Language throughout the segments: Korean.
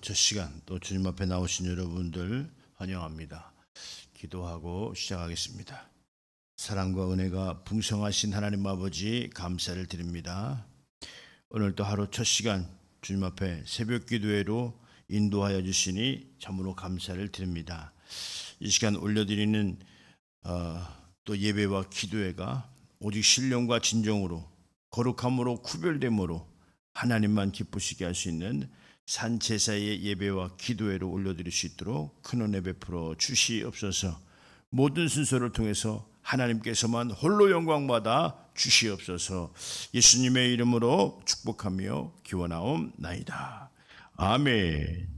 첫 시간 또 주님 앞에 나오신 여러분들 환영합니다. 기도하고 시작하겠습니다. 사랑과 은혜가 풍성하신 하나님 아버지 감사를 드립니다. 오늘 또 하루 첫 시간 주님 앞에 새벽 기도회로 인도하여 주시니 참으로 감사를 드립니다. 이 시간 올려드리는 어, 또 예배와 기도회가 오직 신령과 진정으로 거룩함으로 구별됨으로 하나님만 기쁘시게 할 수 있는 산 제사의 예배와 기도회로 올려드릴 수 있도록 큰 은혜 베풀어 주시옵소서. 모든 순서를 통해서 하나님께서만 홀로 영광 받아 주시옵소서. 예수님의 이름으로 축복하며 기원하옵나이다. 아멘.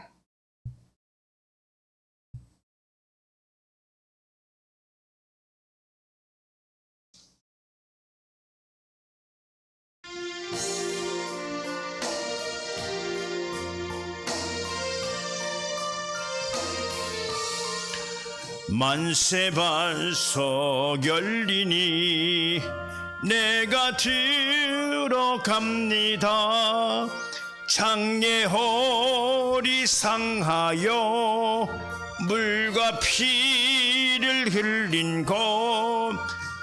만세반석 열리니 내가 들어갑니다. 장례 허리 상하여 물과 피를 흘린 것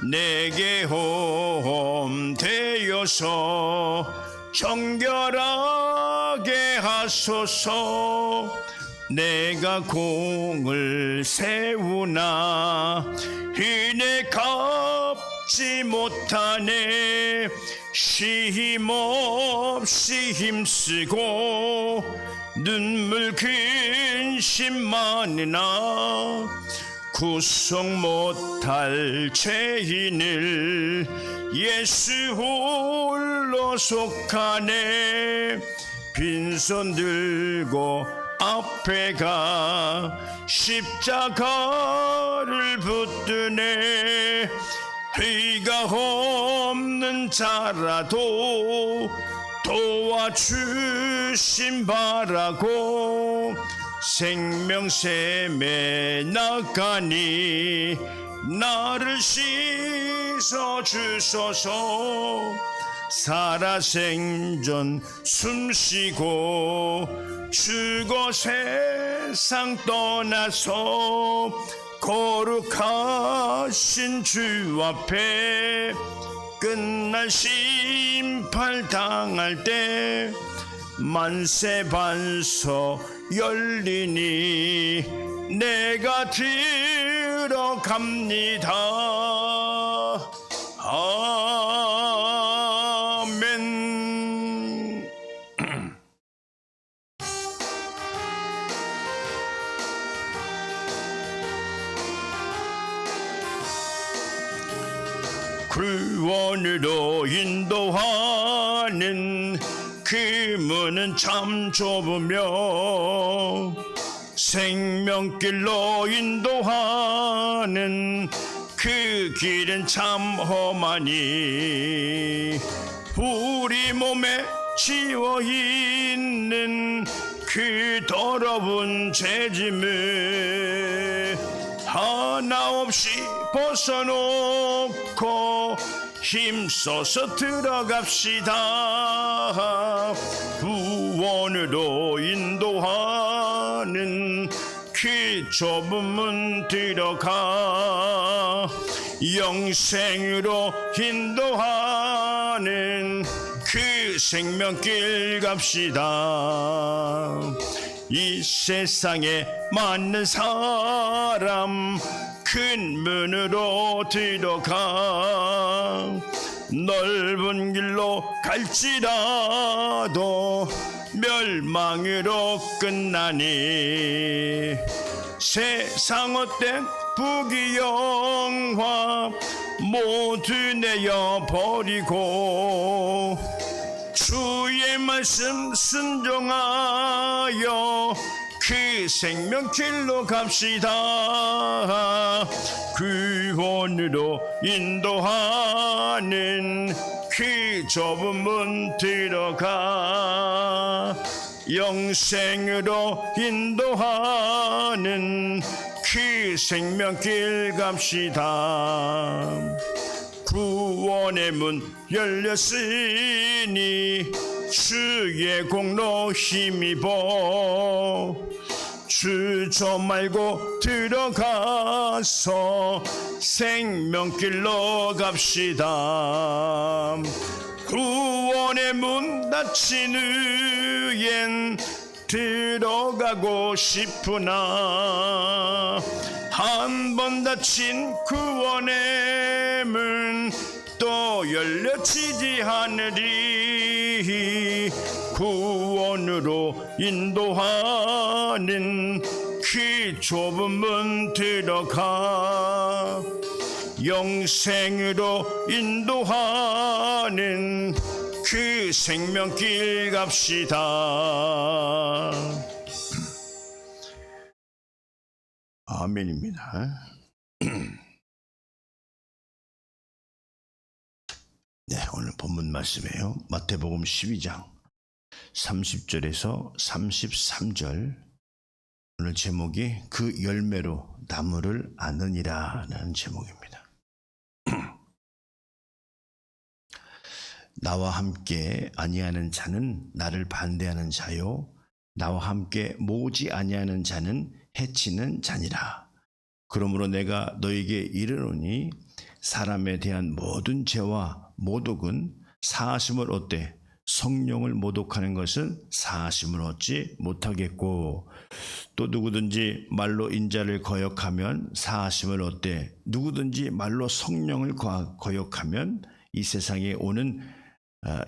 내게 홈 되어서 정결하게 하소서 내가 공을 세우나 이내 갚지 못하네 쉼없이 힘쓰고 눈물 근심 많으나 구속 못할 죄인을 예수 홀로 속하네 빈손 들고 앞에 가 십자가를 붙드네. 의가 없는 자라도 도와주심 바라고 생명샘에 나가니 나를 씻어 주소서 살아생전 숨쉬고 죽어 세상 떠나서 거룩하신 주 앞에 끝날 심판 당할 때 만세 반석 열리니 내가 들어갑니다. 아 구원으로 인도하는 그 문은 참 좁으며 생명길로 인도하는 그 길은 참 험하니 우리 몸에 지워 있는 그 더러운 죄짐을 하나 없이 벗어놓고 힘써서 들어갑시다. 구원으로 인도하는 그 좁은 문 들어가 영생으로 인도하는 그 생명길 갑시다 이 세상에 맞는 사람 큰 문으로 들어가. 넓은 길로 갈지라도 멸망으로 끝나니. 세상 어때? 부귀영화 모두 내어 버리고 주의 말씀 순종하여 그 생명길로 갑시다. 구원으로 인도하는 그 좁은 문 들어가 영생으로 인도하는 그 생명길 갑시다 구원의 문 열렸으니 주의 공로 힘입어. 주저 말고 들어가서 생명길로 갑시다. 구원의 문 닫힌 후엔 들어가고 싶으나 한 번 닫힌 구원의 문 또 열려지지 않으리. 구원으로 인도하는 그 좁은 문 들어가 영생으로 인도하는 그 생명길 갑시다. 아멘입니다. 네, 오늘 본문 말씀이에요. 마태복음 12장 30절에서 33절. 오늘 제목이 그 열매로 나무를 아느니라는 제목입니다. 나와 함께 아니하는 자는 나를 반대하는 자요. 나와 함께 모으지 아니하는 자는 해치는 자니라. 그러므로 내가 너에게 이르노니 사람에 대한 모든 죄와 모독은 사하심을 얻되 성령을 모독하는 것은 사하심을 얻지 못하겠고 또 누구든지 말로 인자를 거역하면 사하심을 얻되 누구든지 말로 성령을 거- 거역하면 이 세상에 오는 아,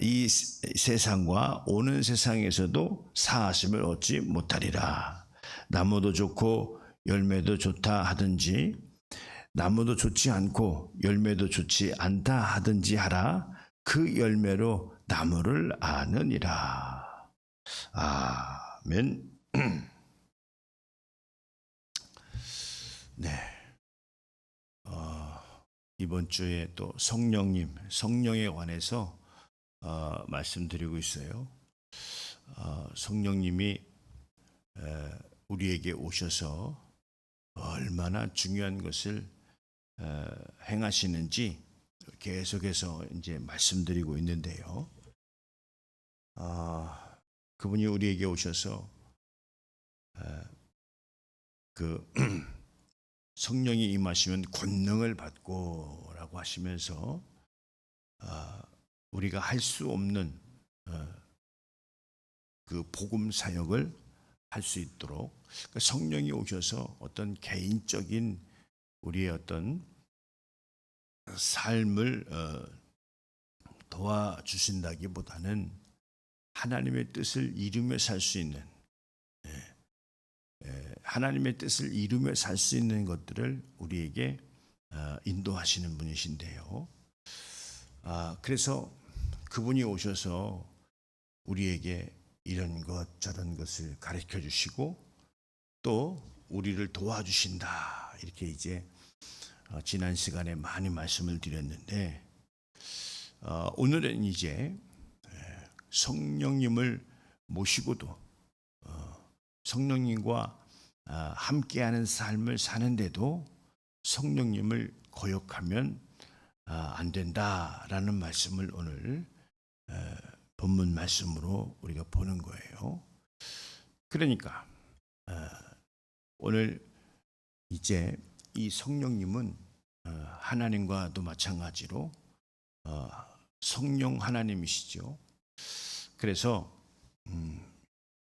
이 세- 세상과 오는 세상에서도 사하심을 얻지 못하리라. 나무도 좋고 열매도 좋다 하든지 나무도 좋지 않고 열매도 좋지 않다 하든지 하라. 그 열매로 나무를 아느니라. 아멘. 네. 어, 이번 주에 또 성령님, 성령에 관해서 어, 말씀드리고 있어요. 어, 성령님이 에, 우리에게 오셔서 얼마나 중요한 것을 에, 행하시는지 계속해서 이제 말씀드리고 있는데요. 아, 그분이 우리에게 오셔서 에, 그 성령이 임하시면 권능을 받고라고 하시면서 아, 우리가 할 수 없는 어, 그 복음 사역을 할 수 있도록 그러니까 성령이 오셔서 어떤 개인적인 우리의 어떤 삶을 어, 도와주신다기보다는 하나님의 뜻을 이루며 살 수 있는 예, 예, 하나님의 뜻을 이루며 살 수 있는 것들을 우리에게 어, 인도하시는 분이신데요. 아, 그래서 그분이 오셔서 우리에게 이런 것 저런 것을 가르쳐 주시고 또 우리를 도와주신다. 이렇게 이제 어, 지난 시간에 많이 말씀을 드렸는데 어, 오늘은 이제 에, 성령님을 모시고도 어, 성령님과 아, 함께하는 삶을 사는데도 성령님을 거역하면 아, 안 된다라는 말씀을 오늘 에, 본문 말씀으로 우리가 보는 거예요. 그러니까 어, 오늘 이제 이 성령님은 어, 하나님과도 마찬가지로 어, 성령 하나님이시죠. 그래서 음,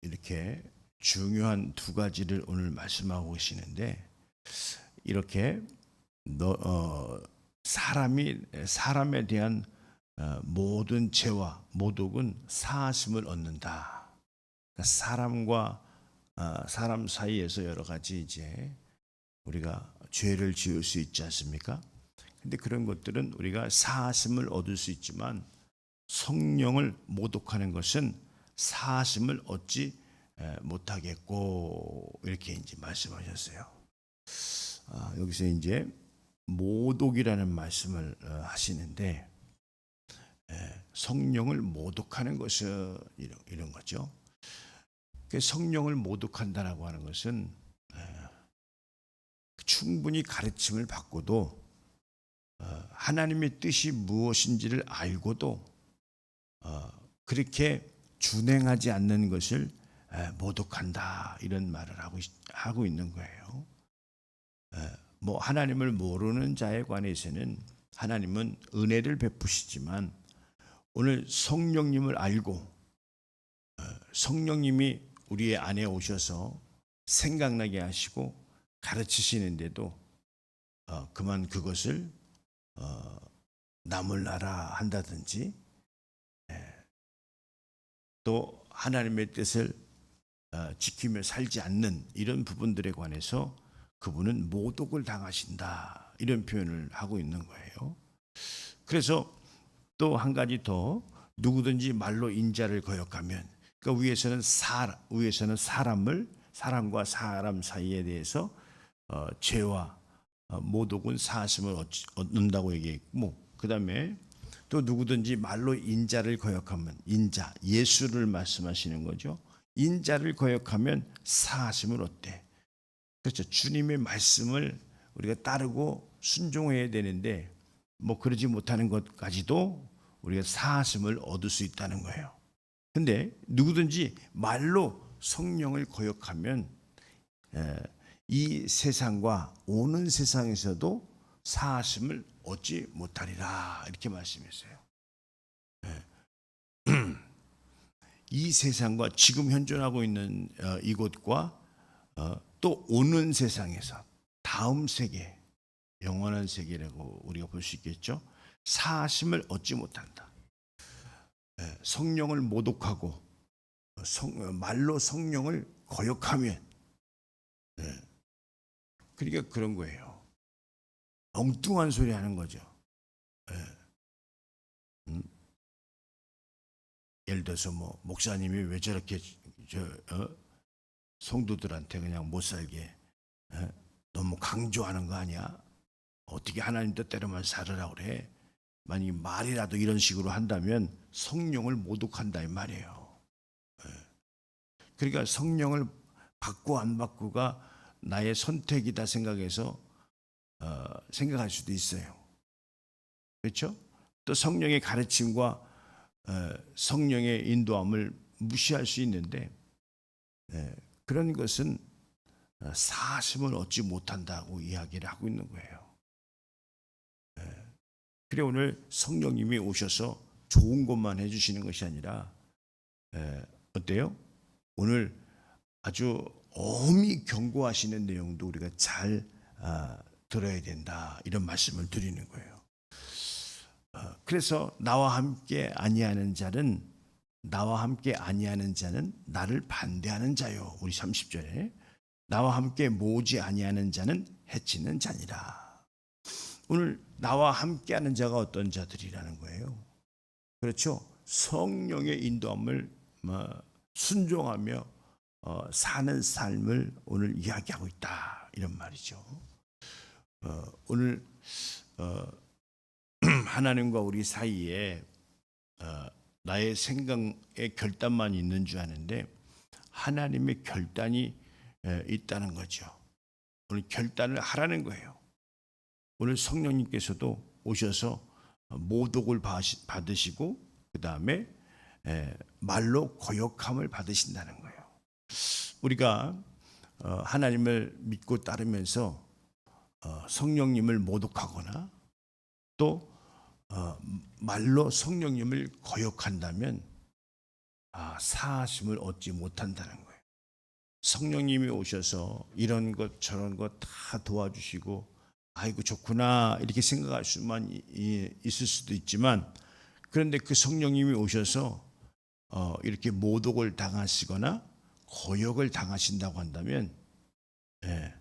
이렇게 중요한 두 가지를 오늘 말씀하고 계시는데 이렇게 너, 어, 사람이 사람에 대한 어, 모든 죄와 모독은 사하심을 얻는다. 그러니까 사람과 어, 사람 사이에서 여러 가지 이제 우리가 죄를 지을 수 있지 않습니까? 근데 그런 것들은 우리가 사하심을 얻을 수 있지만 성령을 모독하는 것은 사하심을 얻지 에, 못하겠고 이렇게 이제 말씀하셨어요. 아, 여기서 이제 모독이라는 말씀을 어, 하시는데 에, 성령을 모독하는 것은 이런, 거죠. 그 성령을 모독한다라고 하는 것은 에, 충분히 가르침을 받고도 어, 하나님의 뜻이 무엇인지를 알고도 어, 그렇게 준행하지 않는 것을 에, 모독한다 이런 말을 하고 있- 하고 있는 거예요. 에, 뭐 하나님을 모르는 자에 관해서는 하나님은 은혜를 베푸시지만 오늘 성령님을 알고 어, 성령님이 우리의 안에 오셔서 생각나게 하시고 가르치시는데도 어, 그만 그것을 어, 나물나라 한다든지 예, 또 하나님의 뜻을 어, 지키며 살지 않는 이런 부분들에 관해서 그분은 모독을 당하신다 이런 표현을 하고 있는 거예요. 그래서 또 한 가지 더 누구든지 말로 인자를 거역하면 그 위에서는 사 위에서는 사람을 사람과 사람 사이에 대해서 어, 죄와 어, 모독은 사하심을 얻- 얻는다고 얘기했고 그 다음에 또 누구든지 말로 인자를 거역하면 인자 예수를 말씀하시는 거죠. 인자를 거역하면 사하심을 얻대. 그렇죠. 주님의 말씀을 우리가 따르고 순종해야 되는데 뭐 그러지 못하는 것까지도 우리가 사하심을 얻을 수 있다는 거예요. 근데 누구든지 말로 성령을 거역하면 에, 이 세상과 오는 세상에서도 사하심을 얻지 못하리라 이렇게 말씀했어요. 예. 이 세상과 지금 현존하고 있는 어, 이곳과 어, 또 오는 세상에서 다음 세계 영원한 세계라고 우리가 볼 수 있겠죠. 사심을 얻지 못한다. 예, 성령을 모독하고 어, 성- 어, 말로 성령을 거역하면 예, 그러니까 그런 거예요. 엉뚱한 소리 하는 거죠. 예. 음? 예를 들어서 뭐 목사님이 왜 저렇게 저 어? 성도들한테 그냥 못 살게 예? 너무 강조하는 거 아니야? 어떻게 하나님 뜻대로만 살으라 그래? 만약 말이라도 이런 식으로 한다면 성령을 모독한다 이 말이에요. 예. 그러니까 성령을 받고 안 받고가 나의 선택이다 생각해서 어, 생각할 수도 있어요. 그렇죠? 또 성령의 가르침과 어, 성령의 인도함을 무시할 수 있는데 예, 그런 것은 어, 사심을 얻지 못한다고 이야기를 하고 있는 거예요. 예, 그래 오늘 성령님이 오셔서 좋은 것만 해주시는 것이 아니라 예, 어때요? 오늘 아주 엄히 경고하시는 내용도 우리가 잘 아, 들어야 된다 이런 말씀을 드리는 거예요. 어, 그래서 나와 함께 아니하는 자는 나와 함께 아니하는 자는 나를 반대하는 자요. 우리 30절에 나와 함께 모지 아니하는 자는 해치는 자니라. 오늘 나와 함께하는 자가 어떤 자들이라는 거예요. 그렇죠. 성령의 인도함을 뭐 순종하며 어, 사는 삶을 오늘 이야기하고 있다 이런 말이죠. 어, 오늘 어, 하나님과 우리 사이에 어, 나의 생각의 결단만 있는 줄 아는데 하나님의 결단이 에, 있다는 거죠. 오늘 결단을 하라는 거예요. 오늘 성령님께서도 오셔서 모독을 받으시- 받으시고 그 다음에 말로 거역함을 받으신다는 거예요. 우리가 어, 하나님을 믿고 따르면서 어, 성령님을 모독하거나 또 어, 말로 성령님을 거역한다면 아, 사하심을 얻지 못한다는 거예요. 성령님이 오셔서 이런 것 저런 것 다 도와주시고 아이고 좋구나 이렇게 생각할 수만 있을 수도 있지만 그런데 그 성령님이 오셔서 어, 이렇게 모독을 당하시거나 거역을 당하신다고 한다면 예,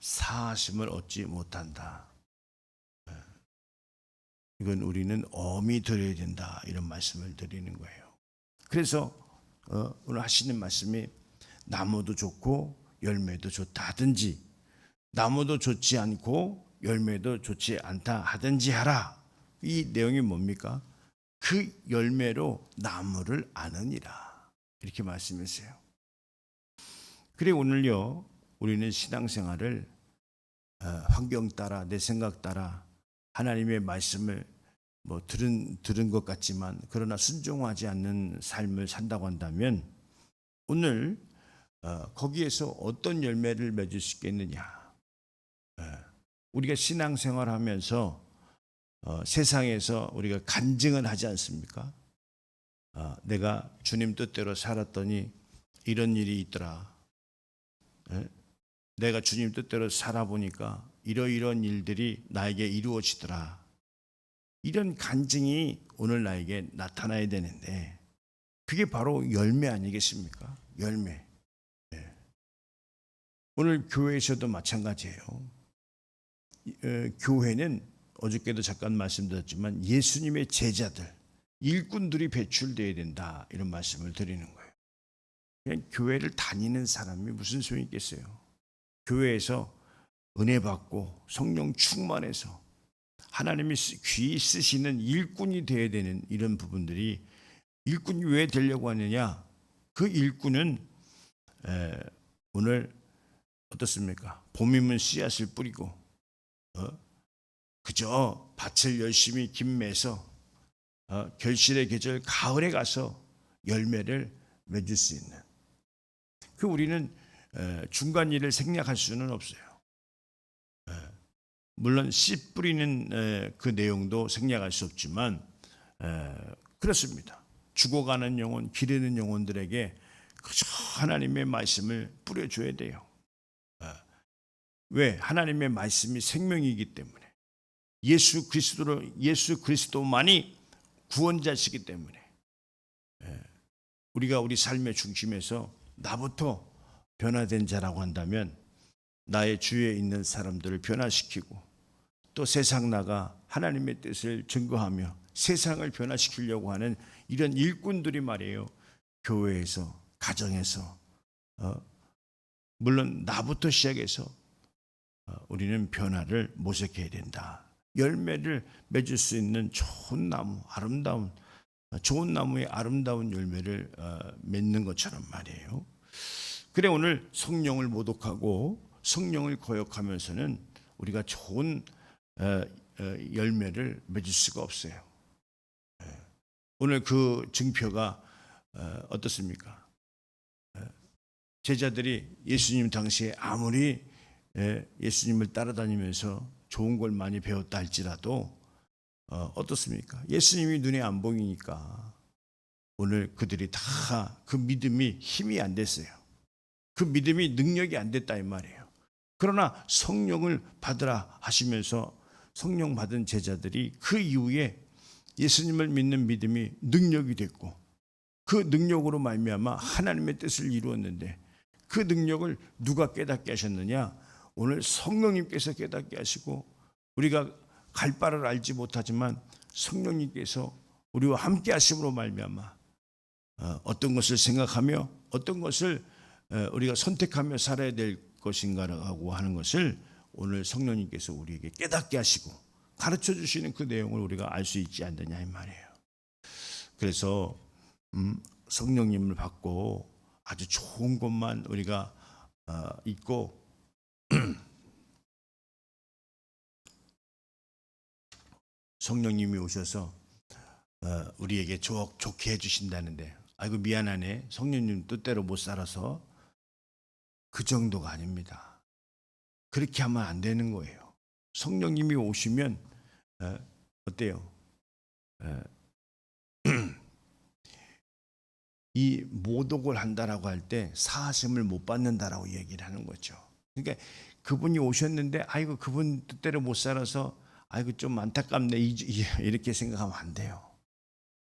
사하심을 얻지 못한다. 예. 이건 우리는 엄히 들어야 된다 이런 말씀을 드리는 거예요. 그래서 어, 오늘 하시는 말씀이 나무도 좋고 열매도 좋다 하든지 나무도 좋지 않고 열매도 좋지 않다 하든지 하라. 이 내용이 뭡니까? 그 열매로 나무를 아느니라. 이렇게 말씀했어요. 그래 오늘요 우리는 신앙생활을 어, 환경 따라 내 생각 따라 하나님의 말씀을 뭐 들은 들은 것 같지만 그러나 순종하지 않는 삶을 산다고 한다면 오늘 어, 거기에서 어떤 열매를 맺을 수 있겠느냐? 예, 우리가 신앙생활하면서 어, 세상에서 우리가 간증을 하지 않습니까? 아, 내가 주님 뜻대로 살았더니 이런 일이 있더라. 예? 내가 주님 뜻대로 살아보니까 이러이러한 일들이 나에게 이루어지더라. 이런 간증이 오늘 나에게 나타나야 되는데 그게 바로 열매 아니겠습니까? 열매. 예. 오늘 교회에서도 마찬가지예요. 이- 어, 교회는 어저께도 잠깐 말씀드렸지만 예수님의 제자들, 일꾼들이 배출돼야 된다 이런 말씀을 드리는 거예요. 그냥 교회를 다니는 사람이 무슨 소용이 있겠어요? 교회에서 은혜 받고 성령 충만해서 하나님이 쓰- 귀 쓰시는 일꾼이 되어야 되는 이런 부분들이 일꾼이 왜 되려고 하느냐? 그 일꾼은 에, 오늘 어떻습니까? 봄이면 씨앗을 뿌리고 어? 그저 밭을 열심히 김매서 어, 결실의 계절 가을에 가서 열매를 맺을 수 있는 그 우리는 에, 중간 일을 생략할 수는 없어요. 에, 물론 씨 뿌리는 에, 그 내용도 생략할 수 없지만 에, 그렇습니다. 죽어가는 영혼, 기르는 영혼들에게 그저 하나님의 말씀을 뿌려줘야 돼요. 에, 왜? 하나님의 말씀이 생명이기 때문에. 예수 그리스도로 예수 그리스도만이 구원자시기 때문에. 예, 우리가 우리 삶의 중심에서 나부터 변화된 자라고 한다면 나의 주위에 있는 사람들을 변화시키고 또 세상 나가 하나님의 뜻을 증거하며 세상을 변화시키려고 하는 이런 일꾼들이 말이에요. 교회에서 가정에서 어, 물론 나부터 시작해서 어, 우리는 변화를 모색해야 된다. 열매를 맺을 수 있는 좋은 나무, 아름다운 어, 좋은 나무의 아름다운 열매를 어, 맺는 것처럼 말이에요. 그래 오늘 성령을 모독하고 성령을 거역하면서는 우리가 좋은 어, 어, 열매를 맺을 수가 없어요. 예. 오늘 그 증표가 어, 어떻습니까? 어, 제자들이 예수님 당시에 아무리 예, 예수님을 따라다니면서 좋은 걸 많이 배웠다 할지라도 어, 어떻습니까? 예수님이 눈에 안 보이니까 오늘 그들이 다 그 믿음이 힘이 안 됐어요. 그 믿음이 능력이 안 됐다 이 말이에요. 그러나 성령을 받으라 하시면서 성령 받은 제자들이 그 이후에 예수님을 믿는 믿음이 능력이 됐고 그 능력으로 말미암아 하나님의 뜻을 이루었는데 그 능력을 누가 깨닫게 하셨느냐? 오늘 성령님께서 깨닫게 하시고 우리가 갈 바를 알지 못하지만 성령님께서 우리와 함께 하심으로 말미암아 어, 어떤 것을 생각하며 어떤 것을 어, 우리가 선택하며 살아야 될 것인가라고 하는 것을 오늘 성령님께서 우리에게 깨닫게 하시고 가르쳐 주시는 그 내용을 우리가 알 수 있지 않느냐 이 말이에요. 그래서 음, 성령님을 받고 아주 좋은 것만 우리가 어, 있고 성령님이 오셔서 어, 우리에게 좋, 좋게 해주신다는데 아이고 미안하네 성령님 뜻대로 못 살아서 그 정도가 아닙니다. 그렇게 하면 안 되는 거예요. 성령님이 오시면 에, 어때요? 에, 이 모독을 한다라고 할 때 사하심을 못 받는다라고 얘기를 하는 거죠. 그러니까 그분이 오셨는데 아이고 그분 뜻대로 못 살아서 아이고 좀 안타깝네 이렇게 생각하면 안 돼요.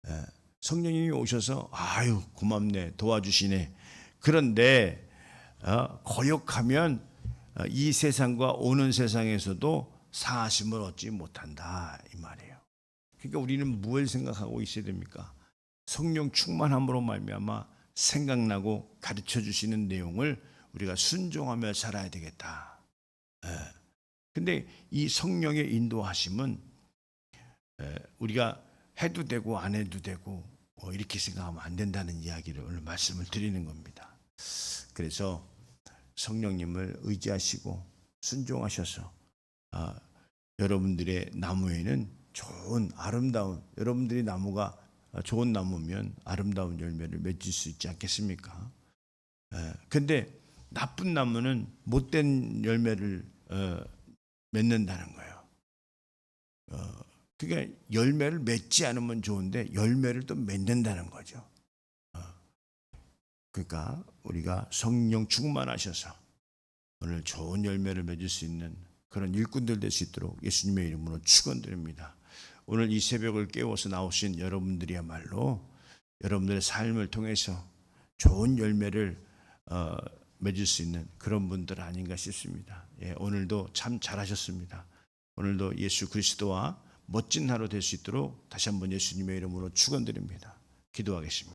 예, 성령님이 오셔서 아유 고맙네 도와주시네. 그런데 어, 거역하면 어, 이 세상과 오는 세상에서도 사하심을 얻지 못한다 이 말이에요. 그러니까 우리는 뭘 생각하고 있어야 됩니까? 성령 충만함으로 말미암아 생각나고 가르쳐 주시는 내용을 우리가 순종하며 살아야 되겠다. 예. 근데 이 성령의 인도하심은 에, 우리가 해도 되고 안 해도 되고 어, 이렇게 생각하면 안 된다는 이야기를 오늘 말씀을 드리는 겁니다. 그래서 성령님을 의지하시고 순종하셔서 아, 여러분들의 나무에는 좋은 아름다운 여러분들이 나무가 좋은 나무면 아름다운 열매를 맺을 수 있지 않겠습니까? 에, 근데 나쁜 나무는 못된 열매를 어, 맺는다는 거예요. 어, 그러니까 열매를 맺지 않으면 좋은데 열매를 또 맺는다는 거죠. 어, 그러니까 우리가 성령 충만하셔서 오늘 좋은 열매를 맺을 수 있는 그런 일꾼들 될 수 있도록 예수님의 이름으로 축원드립니다. 오늘 이 새벽을 깨워서 나오신 여러분들이야말로 여러분들의 삶을 통해서 좋은 열매를 어, 맺을 수 있는 그런 분들 아닌가 싶습니다. 예, 오늘도 참 잘하셨습니다. 오늘도 예수 그리스도와 멋진 하루 될 수 있도록 다시 한번 예수님의 이름으로 축원드립니다. 기도하겠습니다.